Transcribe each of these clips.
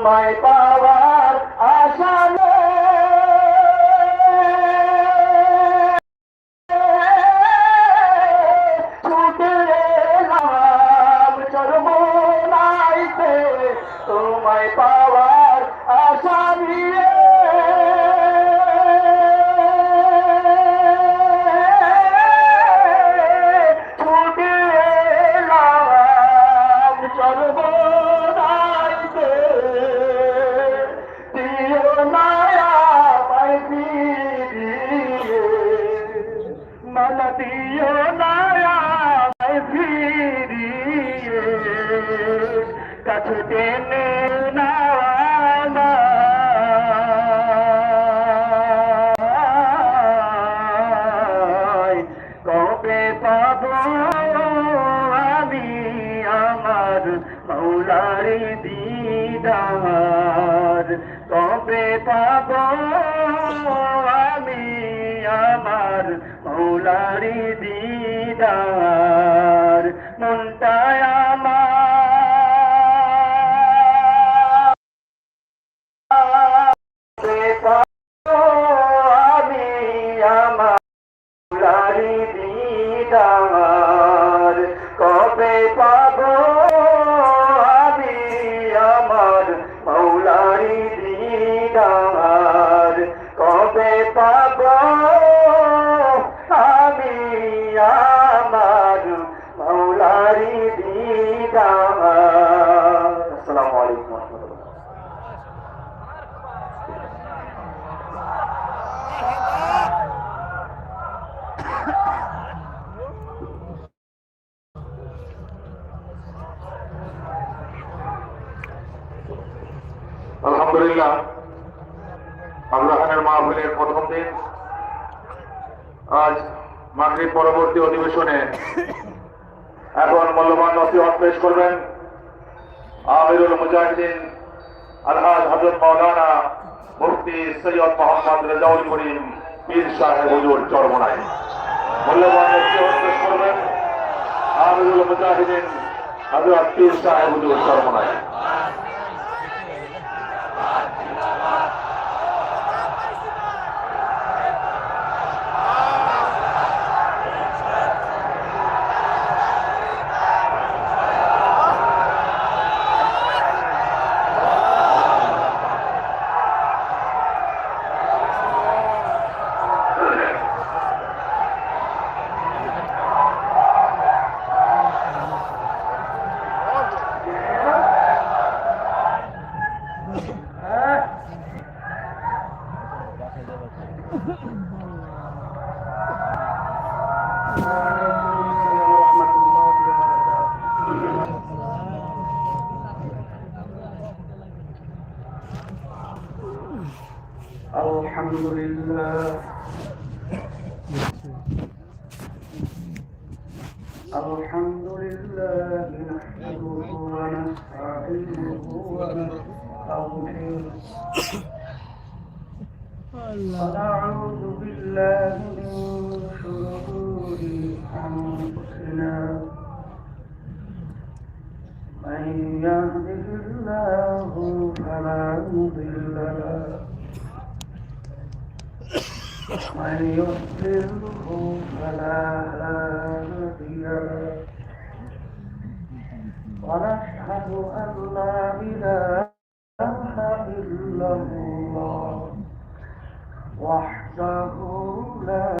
তোমায় পাওয়ার দিও নায়া ফিরিয়ে কাছে টেনে কবে পাব আমি আমার মৌলারি দিদার? কবে পাব আমার মৌলারি দিদার মনটায় আমার। আমি আমার পাব আমি আমার মৌলারি দিদার? আলহামদুলিল্লাহ আল্লাহানের মাহফিলের প্রথম দিন। আজ মাগরিব পরবর্তী অধিবেশনে এখন মূল্যবান নসিহত পেশ করবেন আমিরুল মুজাহিদিন আলহাজ হজরত মৌলানা মুফতি সৈয়দ মোহাম্মদ রেজাউল করিম পীর সাহেব হুজুর চরমনাই মূল্যবান নসিহত পেশ করবেন আমিরুল মুজাহিদিন হজরত পীর সাহেব হুজুর চরমনাই الحمد لله الحمد لله نحمده ونستعينه ونستغفره ونعوذ بالله من شرور أنفسنا من يهده الله من يضلله فلا هادي له ونشهد أن لا إله إلا الله وحده لا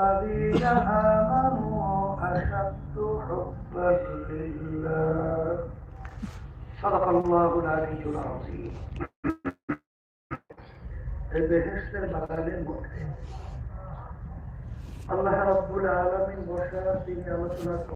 الذين آمنوا أشد حبا لله. صدق الله العلي العظيم. البهشتر مقالين مؤكد الله رب العالمين وشارك في